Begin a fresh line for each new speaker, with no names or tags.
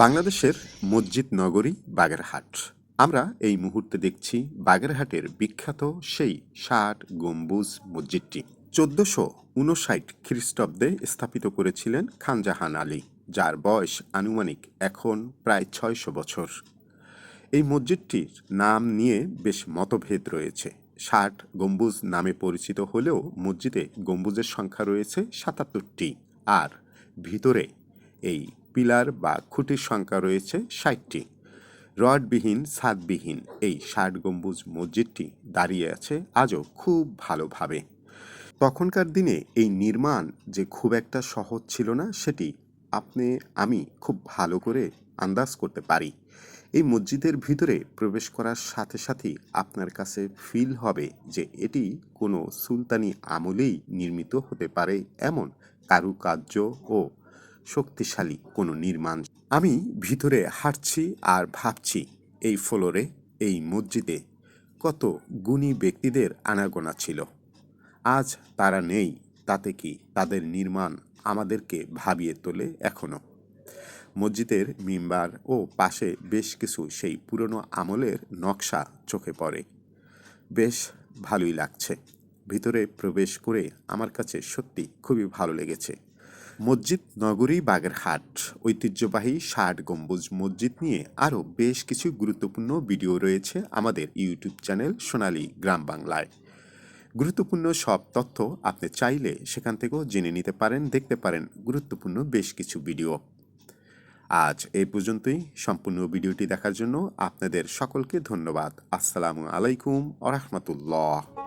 বাংলাদেশের মসজিদ নগরী বাগেরহাট। আমরা এই মুহূর্তে দেখছি বাগেরহাটের বিখ্যাত সেই ষাট গম্বুজ মসজিদটি। চোদ্দশো উনষাট খ্রিস্টাব্দে স্থাপিত করেছিলেন খানজাহান আলী, যার বয়স আনুমানিক এখন প্রায় ছয়শো বছর। এই মসজিদটির নাম নিয়ে বেশ মতভেদ রয়েছে। ষাট গম্বুজ নামে পরিচিত হলেও মসজিদে গম্বুজের সংখ্যা রয়েছে সাতাত্তরটি। আর ভিতরে এই পিলার বা খুঁটির সংখ্যা রয়েছে ষাটটি। রডবিহীন ছাদবিহীন এই ষাট গম্বুজ মসজিদটি দাঁড়িয়ে আছে আজও খুব ভালোভাবে। তখনকার দিনে এই নির্মাণ যে খুব একটা সহজ ছিল না, সেটি আপনি, আমি খুব ভালো করে আন্দাজ করতে পারি। এই মসজিদের ভিতরে প্রবেশ করার সাথে সাথেই আপনার কাছে ফিল হবে যে এটি কোনো সুলতানি আমলেই নির্মিত হতে পারে এমন কারুকার্য ও শক্তিশালী কোনো নির্মাণ। আমি ভিতরে হাঁটছি আর ভাবছি, এই ফ্লোরে, এই মসজিদে কত গুণী ব্যক্তিদের আনাগোনা ছিল। আজ তারা নেই, তাতে কি তাদের নির্মাণ আমাদেরকে ভাবিয়ে তোলে এখনও মসজিদের মিম্বার ও পাশে বেশ কিছু সেই পুরনো আমলের নকশা চোখে পড়ে। বেশ ভালোই লাগছে। ভিতরে প্রবেশ করে আমার কাছে সত্যি খুবই ভালো লেগেছে। মসজিদ, নগরী, বাগেরহাট। ঐতিহ্যবাহী ষাট গম্বুজ মসজিদ নিয়ে আরও বেশ কিছু গুরুত্বপূর্ণ ভিডিও রয়েছে আমাদের ইউটিউব চ্যানেল সোনালী গ্রাম বাংলায়। গুরুত্বপূর্ণ সব তথ্য আপনি চাইলে সেখান থেকেও জেনে নিতে পারেন, দেখতে পারেন গুরুত্বপূর্ণ বেশ কিছু ভিডিও। আজ এই পর্যন্তই। সম্পূর্ণ ভিডিওটি দেখার জন্য আপনাদের সকলকে ধন্যবাদ। আসসালামু আলাইকুম আ রহমতুল্লাহ।